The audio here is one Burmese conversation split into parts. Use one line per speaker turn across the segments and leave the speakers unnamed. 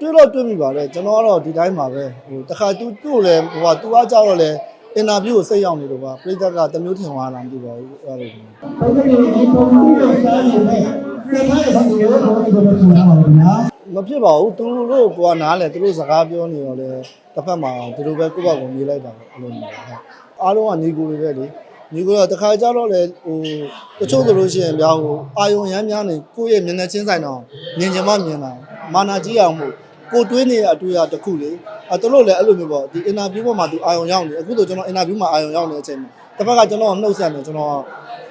တွေ့တော့တွေ့မိပါတယ်ကျွန်တော်ကတော့ဒီတိုင်းပါပဲဟိုတခါသူသူ့ကိုလည်းဟိုကသူကကြောက်တော့လဲအင်တာဗျူးကိုစိတ်ရောက်နေလို့ပါပြိတ္တကတမျိုးထင်သွားတာမသိပါဘူးအဲ့လို
ဟုတ်ကဲ့ဒီပုံစံကိုစားနေတယ်ပြန်လာတဲ့ဘက်ကိုတော့ဒီလိုပြောရမှာပါဗျာ
မဖြစ်ပါဘူးသူတို့ကနားလဲသူတို့စကားပြောနေတော့လဲတစ်ဖက်မှာဒီလိုပဲကိုယ့်ဘက်ကိုမြည်လိုက်တာပေါ့အဲ့လိုမျိုးဟုတ်အားလုံးကညီကိုတွေပဲလေညီကိုတော့တခါကြောက်တော့လဲဟိုတချို့ဆိုလို့ရှိရင်ဗျာဟိုအာယုံရမ်းများနေကိုယ့်ရဲ့မျက်နှာချင်းဆိုင်တော့မြင်ချင်မှမြင်တာမာနာကြီးအောင်မို့ ကိုတွေးနေတဲ့အတွေ့အကြုံတစ်ခုလေအဲတို့လည်းအဲ့လိုမျိုးပေါ့ဒီအင်တာဗျူးပေါ်မှာသူအာယုံရောက်နေအခုဆိုကျွန်တော်အင်တာဗျူးမှာအာယုံရောက်နေတဲ့အချိန်မှာတစ်ဖက်ကကျွန်တော်နှုတ်ဆက်နေကျွန်တော်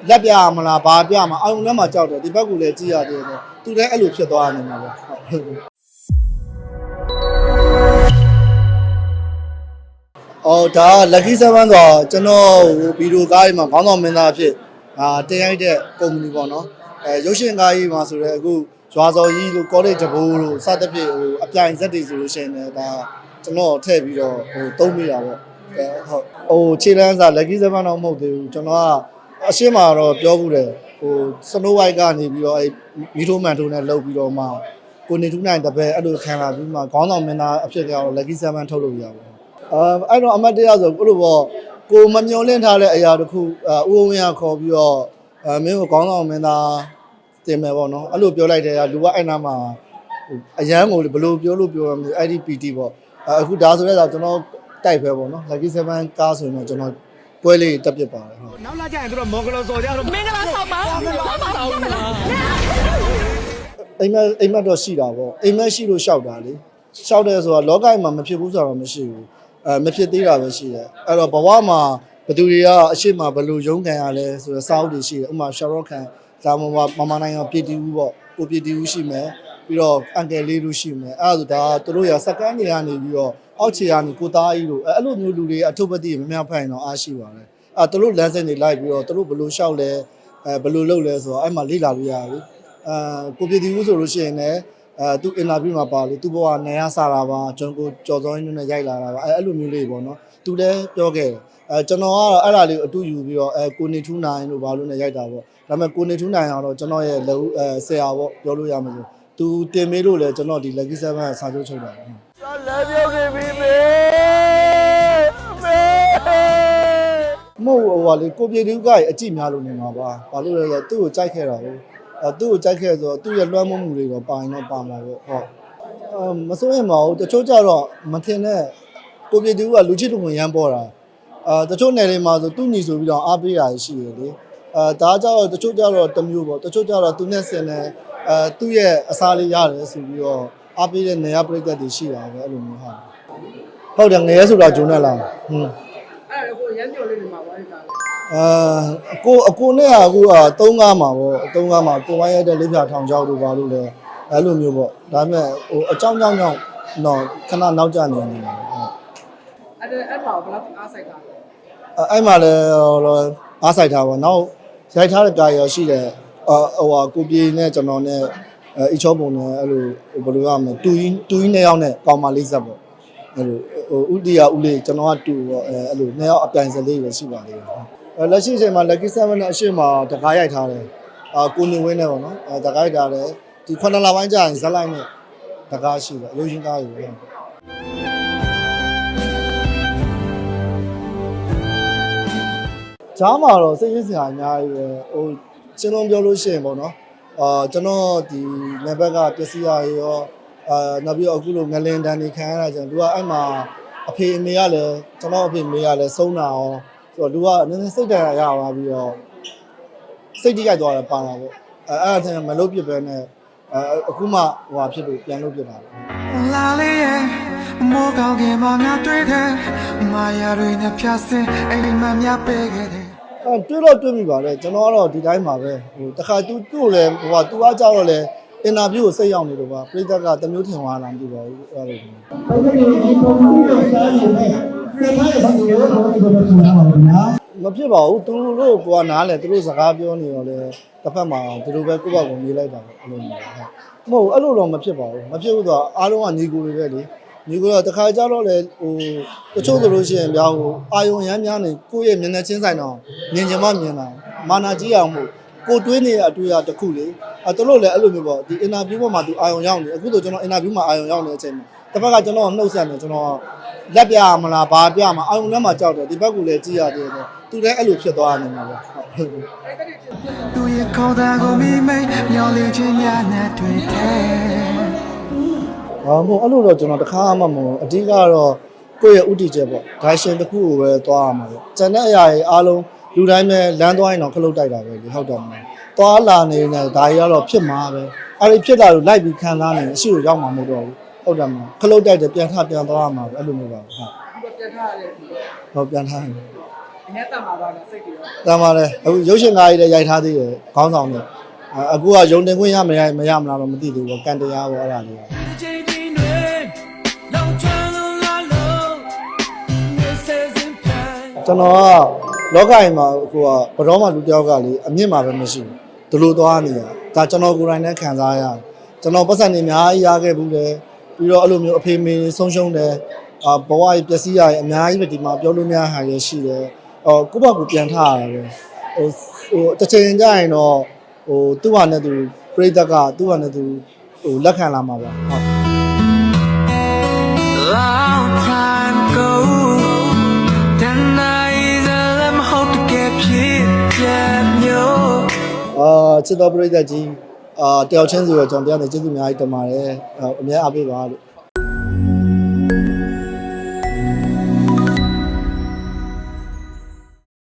လက်ပြမလားဘာပြမှာအာယုံထဲမှာကြောက်တယ်ဒီဘက်ကလည်းကြည့်ရတယ်ဆိုသူလည်းအဲ့လိုဖြစ်သွားနေမှာပဲဟုတ်အော်ဒါ lucky 7ဆိုတော့ကျွန်တော်ဟိုဗီဒီယိုကားကြီးမှာခေါင်းဆောင်မင်းသားအဖြစ်အာတင်ရိုက်တဲ့ကုမ္ပဏီပေါ့နော်အဲရုပ်ရှင်ကားကြီးမှာဆိုတော့အခု ရွာစော်ကြီးလို့ college တဘိုးလို့စသဖြင့်ဟိုအပြိုင်ဇက်တွေဆိုလို့ရှိရင်လည်းဒါကျွန်တော်ထည့်ပြီးတော့ဟိုတုံးမိတာပေါ့အဲဟုတ်ဟိုခြေလန်းစာ lucky 7တော့မဟုတ်သေးဘူးကျွန်တော်ကအရှင်းမှာတော့ပြောဘူးတယ်ဟို snow white ကနေပြီးတော့အဲမီထိုမန်ထိုးနဲ့လှုပ်ပြီးတော့မှကိုနေထူးနိုင်တပည့်အဲ့လိုခံလာပြီးမှခေါင်းဆောင်မင်းသားအဖြစ်ကတော့ lucky 7ထုတ်လို့ရပါဘူးအာအဲ့တော့အမတ်တရားဆိုအဲ့လိုပေါ့ကိုမမျောလင့်ထားတဲ့အရာတစ်ခုအာဥဝင်းရခေါ်ပြီးတော့အမင်းကိုကောင်းဆောင်မင်းသား တင်မယ်ပေါ့နော်အဲ့လိုပြောလိုက်တဲ့ကလူကအဲ့နာမှာဟိုအရန်ကိုဘယ်လိုပြောလို့ပြောရမလဲ IDPT ပေါ့အာအခုဒါဆိုရဲဆိုကျွန်တော်တိုက်ပဲပေါ့နော် Lucky 7ကားဆိုရင်တော့ကျွန်တော်ပွဲလေးတက်ပြစ်ပါတယ်ဟုတ်
နောက်လာကြရင်သူတို့မော်ဂလောစော်ကြတော့မင်္ဂလာဆောင်ပါမင်္ဂလာဆောင်ပါ
အိမ်မက်အိမ်မက်တော့ရှိတာပေါ့အိမ်မက်ရှိလို့ရှောက်တာလေရှောက်တယ်ဆိုတော့လောကမှာမဖြစ်ဘူးဆိုတော့မရှိဘူးအဲမဖြစ်သေးတာပဲရှိတယ်အဲ့တော့ဘဝမှာဘယ်သူတွေကအရှိမဘယ်လိုရုန်းကန်ရလဲဆိုတော့စာအုပ်တွေရှိတယ်ဥပမာရှာရော့ခန် ဒါမှမဟုတ်မမနိုင်ငံပြည်တီဦးပေါ့ကိုပြည်တီဦးရှိမယ်ပြီးတော့အန်ကယ်လေးတို့ရှိမယ်အဲ့ဒါဆိုဒါသူတို့ရစကန်တွေကနေပြီးတော့အောက်ခြေကနေကိုသားကြီးတို့အဲ့လိုမျိုးလူတွေအထုပ်ပတိမများဖိုင်တော့အားရှိပါတယ်အဲ့သူတို့လမ်းစဉ်တွေလိုက်ပြီးတော့သူတို့ဘယ်လိုရှောက်လဲအဲဘယ်လိုလုပ်လဲဆိုတော့အဲ့မှာလေ့လာလို့ရတယ်အာကိုပြည်သူဦးဆိုလို့ရှိရင်လည်း အဲသူအင်တာဗျူးမှာပါလေသူဘဝနေရစားတာပါကျွန်တော်ကိုကြော်စောင်းရင်းနဲ့ရိုက်လာတာပါအဲအဲ့လိုမျိုးလေးပေါ့နော်သူလည်းပြောခဲ့တယ်အဲကျွန်တော်ကတော့အဲ့ဒါလေးကိုအတူယူပြီးတော့အဲကိုနေထူးနိုင်လို့ဘာလို့နဲ့ရိုက်တာပေါ့ဒါပေမဲ့ကိုနေထူးနိုင်အောင်တော့ကျွန်တော်ရဲ့လက်ဦးအဲဆရာပေါ့ပြောလို့ရမှာဆိုသူတင်မေးလို့လည်းကျွန်တော်ဒီ lucky 7စာချုပ်ချုပ်တာပေါ့
လည်းပြုတ်နေပြီမေမေ
မဟုတ်ဟိုဟာလေကိုပြည်သူကကြီးအကြည့်များလို့နေမှာပါဘာလို့လဲဆိုတော့သူ့ကိုကြိုက်ခဲ့တာကို အဲသူ့ကိုကြိုက်ခဲ့ဆိုတော့သူ့ရဲ့လွှမ်းမိုးမှုတွေတော့ပါရင်တော့ပါမှာပေါ့ဟုတ်အမစိုးရင်မဟုတ်တချို့ကြတော့မထင်တဲ့ကိုပြည်သူကလူချစ်လူဝင်ရမ်းပေါ်တာအာတချို့နယ်တွေမှာဆိုသူ့ညီဆိုပြီးတော့အားပေးတာရှိတယ်လေအဲဒါကြတော့တချို့ကြတော့တစ်မျိုးပေါ့တချို့ကြတော့သူနဲ့ဆင်တယ်အဲသူ့ရဲ့အစားလေးရတယ်ဆိုပြီးတော့အားပေးတဲ့နေရာပြိတ္တတွေရှိတာပဲအဲ့လိုမျိုးဟုတ်ဟုတ်တယ်ငရဲဆိုတာဂျုံနဲ့လားဟွန်း
အဲ့ဒါကိုရမ်းပြောလေးနေမှာပါလေဒါ
အာအကိုအကိုနဲ့ကအခုက3ကားမှာပေါ့3ကားမှာကိုဝိုင်းရတဲ့လေးဖြာထောင်ချောက်တို့ဘာလို့လဲအဲ့လိုမျိုးပေါ့ဒါပေမဲ့ဟိုအကြောင်းကြောင်းကြောင့်တော့ခဏနောက်ကျနေနေတယ်ဟုတ်
အဲ့ဒါအဲ့ဒါကိုဘယ်လောက်အားဆိုင်တာလဲ
အဲ့အဲ့မှာလည်းဟိုအားဆိုင်ထားပါနောက်ရိုက်ထားတဲ့ကာရောရှိတယ်အာဟိုဟာကိုပြေနဲ့ကျွန်တော်နဲ့အဲအချောပုံနဲ့အဲ့လိုဘယ်လိုရမလဲတူကြီးတူကြီးနှစ်ယောက်နဲ့ကောင်မလေးဆက်ပေါ့အဲ့လိုဟိုဥတီယာဦးလေးကျွန်တော်ကတူပေါ့အဲအဲ့လိုနှစ်ယောက်အပြိုင်စလေးပဲရှိပါသေးတယ်အဲ လက်ရှိအချိန်မှာ lucky 7နဲ့အရှိမတကားရိုက်ထားတယ်အာကိုနေဝင်းနဲ့ပေါ့နော်အဲတကားရိုက်ထားတယ်ဒီခုနစ်လပိုင်းကြာရင်ဇက်လိုက်နဲ့တကားရှိတယ်ရုပ်ရှင်ကားယူတယ်ဂျားမှာတော့စိတ်ရင်းစရာအများကြီးပဲဟိုကျွန်တော်ပြောလို့ရှိရင်ပေါ့နော်အာကျွန်တော်ဒီနေဘက်ကပစ္စည်းရရောအာနောက်ပြီးတော့အခုလိုငလင်တန်နေခံရတာကျန်သူကအဲ့မှာအဖေအမေကလည်းကျွန်တော်အဖေအမေကလည်းဆုံးတာရော ဆိုတော့သူကနည်းနည်းစိတ်တရရသွားပြီးတော့စိတ်တိကျသွားတယ်ပါတာပေါ့အဲအဲ့ဒါထင်မလုပ်ပြစ်ပဲနဲ့အဲအခုမှဟိုဟာဖြစ်လို့ပြန်လုပ်ပြစ်တာပေါ့
လာလေရဲ့မောကောင်းကင်မှာငါတွေ့ခဲ့မာယာတွေနဲ့ဖြတ်စင်အိမ်မှာများပေးခဲ့တယ်
အဲတွေ့တော့တွေ့မိပါတယ်ကျွန်တော်ကတော့ဒီတိုင်းပါပဲဟိုတခါသူသူ့ကိုလည်းဟိုကသူကကြောက်တော့လဲအင်တာဗျူးကိုစိတ်ရောက်နေလို့ပါပြိတ္တကတမျိုးထင်သွားတာမသိပါဘူးအဲ့လို
ဟုတ်ကဲ့ဒီ ပုံစံကိုစားနေတယ်ပြန်လာတဲ့ဘက်ကိုတော့ဒီလိုပြောရမှာပါဗျာ
မဖြစ်ပါဘူးသူတို့ကနားလဲသူတို့စကားပြောနေတော့လဲတစ်ဖက်မှာဒီလိုပဲကိုယ့်ဘက်ကိုမြည်လိုက်တာပေါ့အဲ့လိုမျိုးဟုတ်မဟုတ်အဲ့လိုတော့မဖြစ်ပါဘူးမဖြစ်ဘူးဆိုတော့အားလုံးကညီကိုတွေပဲလေညီကိုတော့တခါကြတော့လဲဟိုတချို့ဆိုလို့ရှိရင်ဗျာဟိုအာယုံရမ်းများနေကိုယ့်ရဲ့မျက်နှာချင်းဆိုင်တော့မြင်ချင်မှမြင်တာမာနာကြီးအောင်မို့ကိုတွေးနေတဲ့အတွေ့အကြုံတစ်ခုလေအဲသူတို့လည်းအဲ့လိုမျိုးပေါ့ဒီအင်တာဗျူးပေါ်မှာသူအာရုံရောက်နေအခုဆိုကျွန်တော်အင်တာဗျူးမှာအာရုံရောက်နေတဲ့အချိန်မှာ တစ်ဖက်ကကျွန်တော်နှုတ်ဆက်နေကျွန်တော်လက်ပြမလားဘာပြမှာအာရုံထဲမှာကြောက်တယ်ဒီဘက်ကလည်းကြည့်ရတယ်တော့သူလည်းအဲ့လိုဖြစ်သွားနေမှာပဲဟုတ်
အဲ့ဒါတွေချင်းပြတ်သွား
သူရဲ့ခေါ်တာကိုမိမိတ်မျောလင်းခြင်းများနဲ့တွေ့တယ်။
ဟာမို့အဲ့လိုတော့ကျွန်တော်တခါမှမဟုတ်ဘူးအဓိကတော့ကိုယ့်ရဲ့ဥတီချက်ပေါ့။ဒါရှင်တစ်ခုကိုပဲသွားရမှာပေါ့။ကျန်တဲ့အရာတွေအားလုံးလူတိုင်းပဲလမ်းသွားရင်တော့ခလုတ်တိုက်တာပဲလေဟုတ်တယ်မလား။သွားလာနေနေဒါကြီးကတော့ဖြစ်မှာပဲ။အဲ့ဒီဖြစ်တာကိုလိုက်ပြီးခံစားနေရင်အရှိကိုရောက်မှာမဟုတ်တော့ဘူး။ ဟုတ်တယ်မလား။ခလုတ်တိုက်တယ်ပြန်ထပြန်သွားရမှာပဲအဲ့လိုမျိုးပါဟုတ်
ပြီးတော့ပြန်ထားရတယ်ဒီ။
ဟောပြန်ထားတယ်
အများတမှာပါလားစိတ်ကြီးရော။
တမ်းပါတယ်အခုရုပ်ရှင်ကားကြီးလည်းရိုက်ထားသေးတယ်ခေါင်းဆောင်နဲ့အခုကရုံတင်ခွင့်ရမရမရမလားတော့မသိသေးဘူးပေါ့ကန်တရားပေါ့အဲ့ဒါလေးပါ
ချိန်ချင်းတွေလောင်ကျွမ်းလုံးလာလို့နေစေစင်ပြန်
ကျွန်တော်ကလောကကြီးမှာဟိုကဘတော်မှလူတစ်ယောက်ကလေအမြင့်မှာပဲမရှိဘူးဒီလိုသွားနေရဒါကျွန်တော်ကိုယ်တိုင်နဲ့ခံစားရတယ်ကျွန်တော်ပတ်စံနေအများကြီးရခဲ့ဘူးတယ် ပြီးတော့အဲ့လိုမျိုးအဖေမေဆုံးရှုံးတယ်အာဘဝကြီးပျက်စီးရရင်အများကြီးပဲဒီမှာပြောလို့များဟာရရှိတယ်အော်ကိုယ့်ဘက်ကိုပြန်ထားရတာပဲဟိုဟိုတစ်ချိန်ကျရင်တော့ဟိုသူ့ဟာနဲ့သူပြိတ္တကသူ့ဟာနဲ့သူဟိုလက်ခံလာမှာပါဟုတ်
Long time ago then I is a lemon hope to get pit yeah yo
အာချစ်တော်ပရိသတ်ကြီး အာတယောက်ချင်းဆိုတော့ကျွန်တော်တရားနေကျေးဇူးအများကြီးတင်ပါတယ်အာအများအားပေးပါလို့